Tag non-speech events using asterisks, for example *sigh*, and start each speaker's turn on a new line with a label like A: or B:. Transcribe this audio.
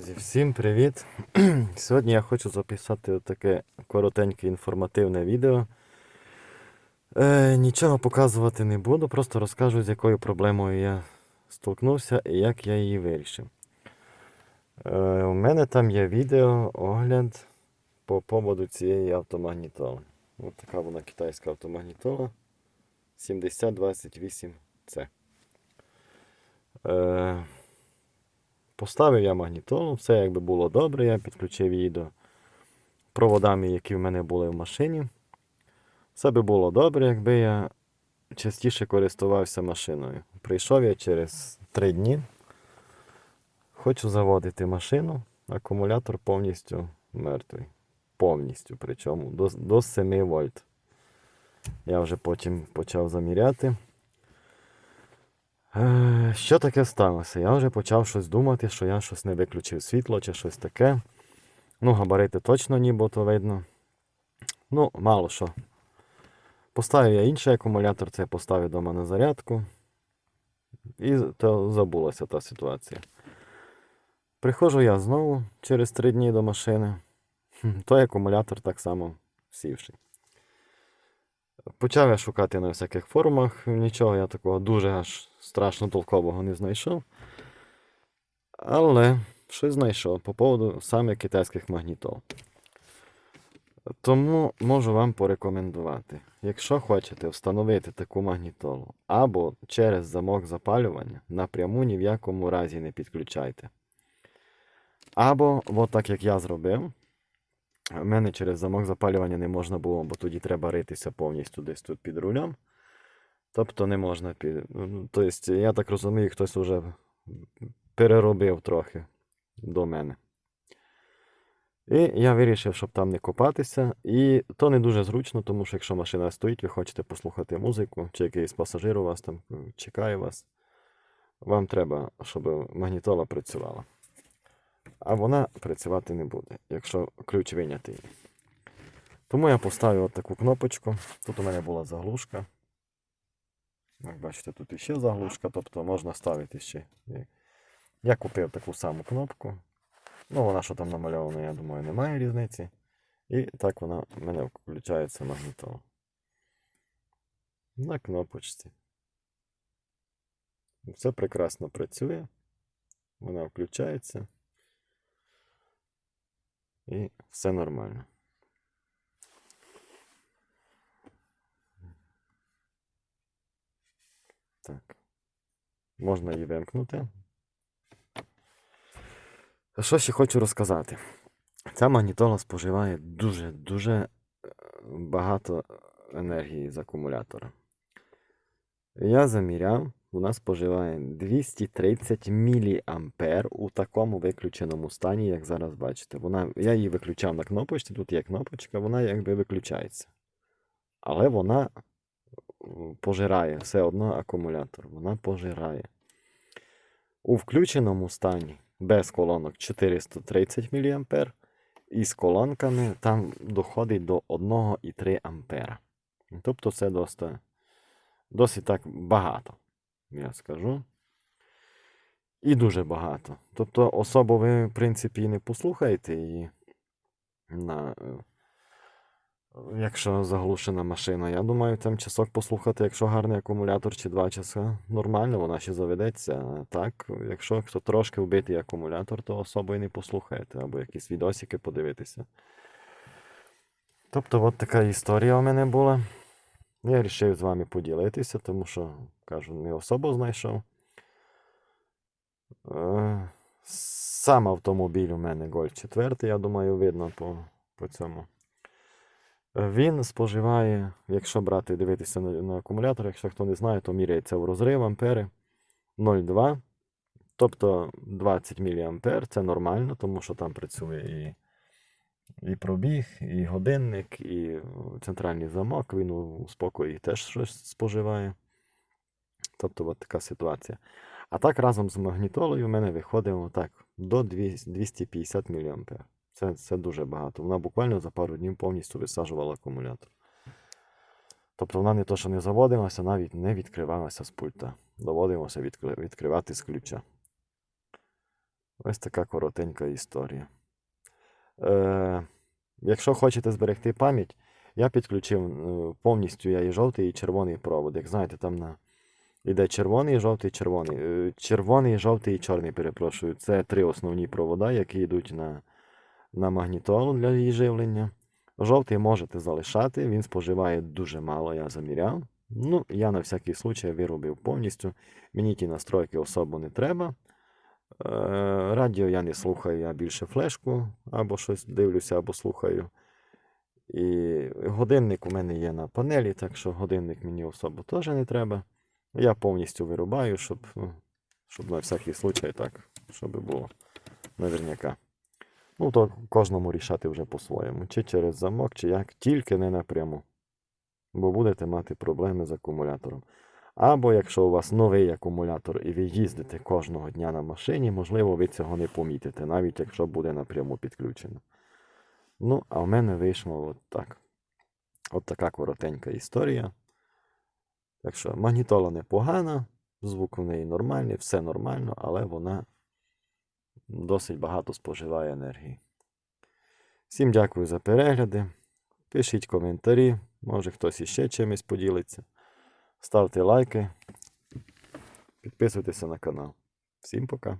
A: Всім привіт! *clears throat* Сьогодні я хочу записати таке коротеньке інформативне відео. Е, нічого показувати не буду, просто розкажу, з якою проблемою я столкнувся і як я її вирішив. Е, у мене там є відео, огляд по поводу цієї автомагнітоли. Ось така вона китайська автомагнітола 7028C. Е, Поставив я магнітолу, все якби було добре, я підключив її до проводами, які в мене були в машині. Все би було добре, якби я частіше користувався машиною. Прийшов я через 3 дні. Хочу заводити машину, акумулятор повністю мертвий. Повністю, причому до, до 7 вольт. Я вже потім почав заміряти. Е, Що таке сталося? Я вже почав щось думати, що я щось не виключив світло чи щось таке. Ну, габарити точно нібито видно. Ну, мало що. Поставив я інший акумулятор, це я поставив вдома на зарядку. І то забулася та ситуація. Приходжу я знову через 3 дні до машини. Той акумулятор так само сівший. Почав я шукати на всяких форумах, нічого я такого дуже аж страшно толкового не знайшов. Але щось знайшов по поводу саме китайських магнітол. Тому можу вам порекомендувати, якщо хочете встановити таку магнітолу або через замок запалювання, напряму ні в якому разі не підключайте. Або, от так як я зробив, в мене через замок запалювання не можна було, бо тоді треба ритися повністю десь тут під рулем. Тобто не можна під. ну, Тобто, я так розумію, хтось вже переробив трохи до мене. І я вирішив, щоб там не копатися. І то не дуже зручно, тому що якщо машина стоїть, ви хочете послухати музику, чи якийсь пасажир у вас там чекає вас, вам треба, щоб магнітола працювала. А вона працювати не буде, якщо ключ винятий. Тому я поставив от таку кнопочку. Тут у мене була заглушка. Як бачите, тут іще заглушка, тобто можна ставити ще. Я купив таку саму кнопку. Ну, вона що там намальована, я думаю, немає різниці. І так вона в мене включається магнітола. На кнопочці. Все прекрасно працює. Вона включається. І все нормально. Так. Можна її вимкнути. Що ще хочу розказати? Ця магнітола споживає дуже-дуже е, багато енергії з акумулятора. Я заміряв, вона споживає 230 мА у такому виключеному стані, як зараз бачите. Вона, я її виключав на кнопочці, тут є кнопочка, вона якби виключається. Але вона е, пожирає все одно акумулятор. Вона пожирає. У включеному стані без колонок 430 мА, і з колонками там доходить до 1,3 А. Тобто це досить, досить так багато, я скажу. І дуже багато. Тобто особо ви, в принципі, і не послухаєте і на, е, якщо заглушена машина. Я думаю, там часок послухати, якщо гарний акумулятор чи два часа, нормально, вона ще заведеться. А так, якщо хто трошки вбитий акумулятор, то особо і не послухаєте, або якісь відосики подивитися. Тобто, от така історія у мене була. Я вирішив з вами поділитися, тому що, кажу, не особо знайшов. Е, Сам автомобіль у мене Golf 4, я думаю, видно по, по цьому. Е, Він споживає, якщо брати, дивитися на, на акумулятор, якщо хто не знає, то міряється в розрив ампери 0,2. Тобто 20 мА це нормально, тому що там працює і, і пробіг, і годинник, і центральний замок, він у спокої теж щось споживає. Тобто от така ситуація. А так разом з магнітолою в мене виходило так, до 250 мА. Це, це дуже багато. Вона буквально за пару днів повністю висаджувала акумулятор. Тобто вона не то, що не заводилася, навіть не відкривалася з пульта. Доводилося відкривати з ключа. Ось така коротенька історія. Е, якщо хочете зберегти пам'ять, я підключив е, повністю я і жовтий, і червоний провод. Як знаєте, там на... іде червоний, жовтий, червоний. Е, червоний, жовтий і чорний, перепрошую. Це три основні провода, які йдуть на, на магнітолу для її живлення. Жовтий можете залишати, він споживає дуже мало, я заміряв. Ну, я на всякий случай виробив повністю. Мені ті настройки особо не треба. Е, Радіо я не слухаю, я більше флешку або щось дивлюся, або слухаю. І годинник у мене є на панелі, так що годинник мені особо теж не треба. Я повністю вирубаю, щоб, ну, щоб на всякий случай так, щоб було наверняка. Ну, то кожному рішати вже по-своєму. Чи через замок, чи як, тільки не напряму. Бо будете мати проблеми з акумулятором. Або якщо у вас новий акумулятор і ви їздите кожного дня на машині, можливо, ви цього не помітите, навіть якщо буде напряму підключено. Ну, а в мене вийшло от так. От така коротенька історія. Так що магнітола непогана, звук у неї нормальний, все нормально, але вона досить багато споживає енергії. Всім дякую за перегляди. Пишіть коментарі, може хтось іще чимось поділиться. Ставте лайки, підписуйтеся на канал. Всім пока!